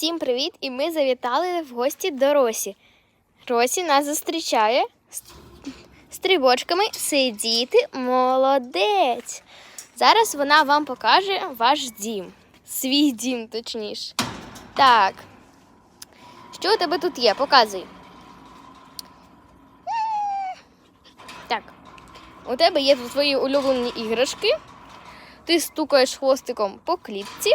Всім привіт! І ми завітали в гості до Росі. Росі нас зустрічає з стрибочками сидіти молодець. Зараз вона вам покаже ваш дім. Свій дім, точніше. Так. Що у тебе тут є? Показуй. Так. У тебе є тут твої улюблені іграшки. Ти стукаєш хвостиком по клітці.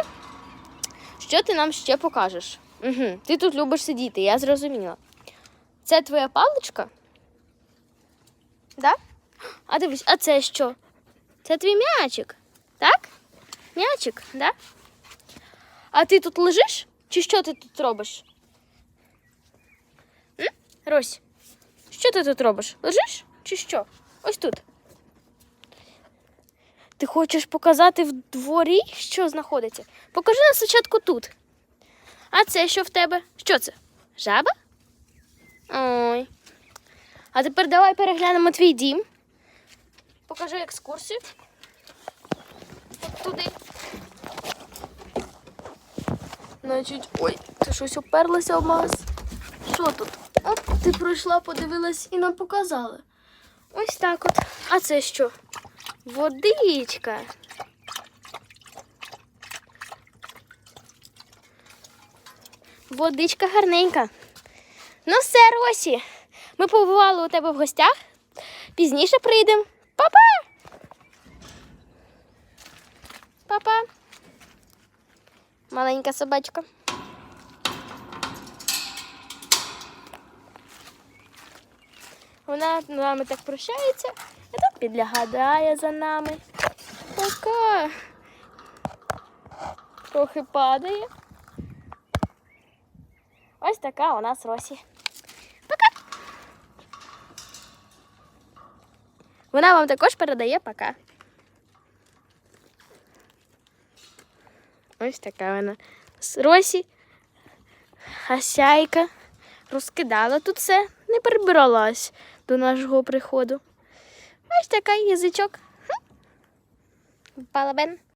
Що ти нам ще покажеш? Угу. Ти тут любиш сидіти, я зрозуміла. Це твоя паличка? Да? А дивись, а це що? Це твій м'ячик, так? М'ячик, да? А ти тут лежиш? Чи що ти тут робиш? М? Рось, що ти тут робиш? Лежиш? Чи що? Ось тут. Ти хочеш показати в дворі, що знаходиться? Покажи нам спочатку тут. А це що в тебе? Що це? Жаба? Ой. А тепер давай переглянемо твій дім. Покажи екскурсію. От туди. Значить, ой, ти щось оперлася об нас. Що тут? От ти пройшла, подивилась і нам показала. Ось так от. А це що? Водичка. Водичка гарненька. Ну все, Росі. Ми побували у тебе в гостях. Пізніше прийдемо. Па-па! Па-па. Маленька собачка. Вона з нами так прощається, і тут підглядає за нами. Пока. Трохи падає. Ось така у нас Росі. Пока. Вона вам також передає пока. Ось така вона. З Росі. Хасяйка розкидала тут все, не прибиралась до нашого приходу. Ось така язичок. Балабен.